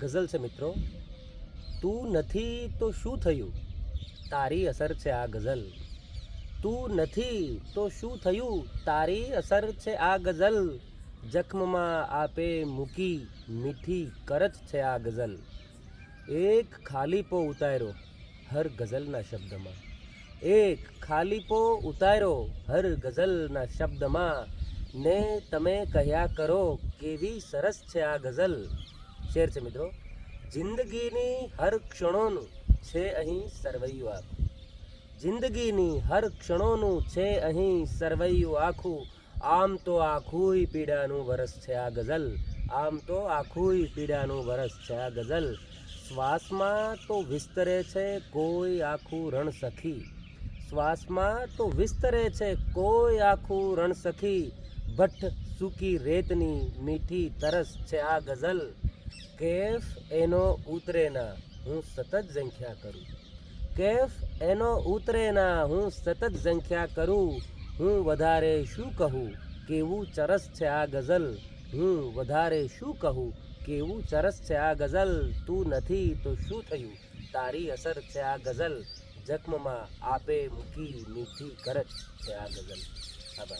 ગઝલ છે મિત્રો. તું નથી તો શું થયું? તારી અસર છે આ ગઝલ. તું નથી તો શું થયું? તારી અસર છે આ ગઝલ. જખમમાં આપે મૂકી મીઠી કરચ છે આ ગઝલ. એક ખાલીપો ઉતાર્યો હર ગઝલના શબ્દમાં. એક ખાલીપો ઉતાર્યો હર ગઝલના શબ્દમાં. ને તમે કહ્યા કરો કેવી સરસ છે આ ગઝલ. શેર છે મિત્રો? જિંદગીની હર ક્ષણોનું છે અહીં સરવૈયું આખું. જિંદગીની હર ક્ષણોનું છે અહીં સરવૈયું આખું. આમ તો આખુંય પીડાનું વરસ છે આ ગઝલ. આમ તો આખુંય પીડાનું વરસ છે આ ગઝલ. શ્વાસમાં તો વિસ્તરે છે કોઈ આખું રણ સખી શ્વાસમાં તો વિસ્તરે છે કોઈ આખું રણ સખી ભઠ્ઠ સૂકી રેતની મીઠી તરસ છે આ ગઝલ. કેફ એનો ઉતરે ના, હું સતત ઝંખ્યા કરું. કેફ એનો ઉતરે ના, હું સતત ઝંખ્યા કરું. હું વધારે શું કહું? કેવું ચરસ છે આ ગઝલ? હું વધારે શું કહું? કેવું ચરસ છે આ ગઝલ? તું નથી તો શું થયું? તારી અસર છે આ ગઝલ? જખમમાં આપે મૂકી મીઠી કરત છે આ ગઝલ. આભાર.